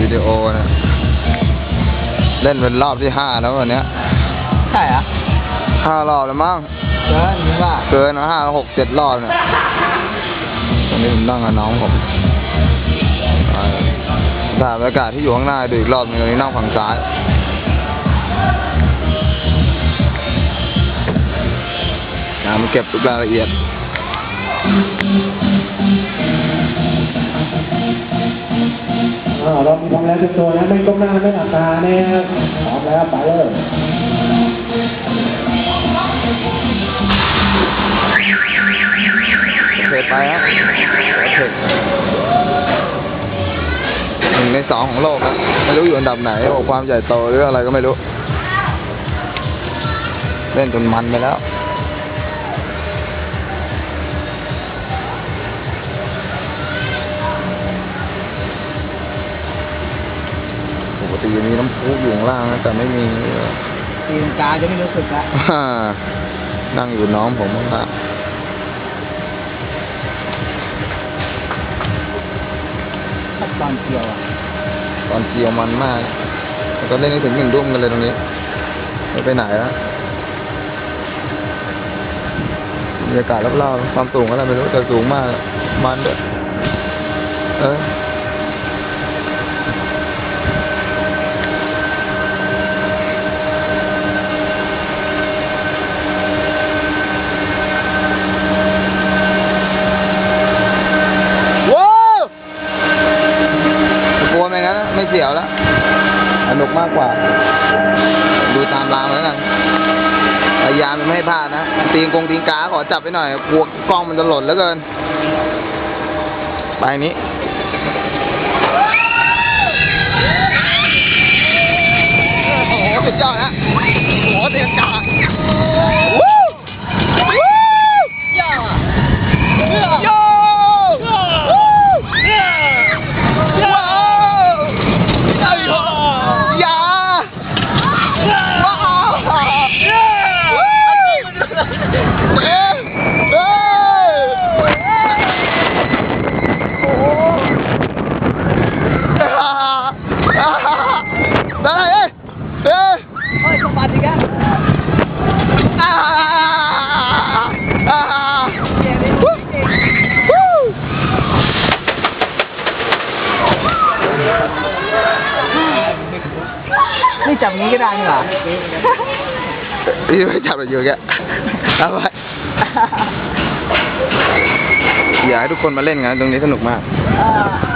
วิดีโอนะ เล่นเป็นรอบที่ห้าแล้ววันเนี้ยใช่เหรอห้ารอบแล้วมั้งเกินหรือว่าเกินมาห้าหกเจ็ดรอบเนี่ยตอนนี้ผมนั่งกับน้องผมอ่าถ่ายบรรยากาศที่อยู่ข้างหน้าดูอีกรอบหนึงตอนนี้นั่งฝั่งซ้ายนะมันเก็บทุกรายละเอียด เรามีพร้อมแล้วทุกตัวนะไม่ก้มหน้าไม่หลับตานะครับพร้อมแล้วไปเลยเทไปฮะเทหนึ่งในสองของโลกครับไม่รู้อยู่อันดับไหนโอ้ความใหญ่โตหรืออะไรก็ไม่รู้ เล่นจนมันไปแล้ว ปกติมีน้ำพุอยู่ข้างล่างนะแต่ไม่มีตีนกาจะไม่รู้สึกละอ่านั่งอยู่น้องผมข้างล่างขั้นตอนเกี่ยวอะตอนเกี่ยวมันมากแล้วก็เล่นให้ถึงหนึ่งรุ่มกันเลยตรงนี้ไม่ไปไหนแล้วบรรยากาศรอบๆความสูงอะไรไม่รู้แต่สูงมากมันด้วยเออว้าวกลัวไหมงั้นไม่ เสียวแล้วสนุกมากกว่า ดูตามรางแล้วกันพยายามไม่ให้พลาดนะตีงกงตีงกาขอจับไปหน่อยกลัวกล้องมันจะหล่นแล้วเกิน ไปนี้ โอ้โหสุดยอดนะโอ้โหตีนกาวู้วู้ย่าโย่วู้ว้าวอย่า ว้าวเอ้ยเอ้ยเอ้ยโอ้ได้เอ้ยเอ้ย เฮ้ยสมบัติอีกแล้ว อ่าอ่า เก่งดิ วู้ เก่ง วู้ นี่ จับงี้ก็ได้นี่หว่านี่ไม่จับเราอยู่แกเอาไปอยากให้ทุกคนมาเล่นกันตรงนี้สนุกมากเออ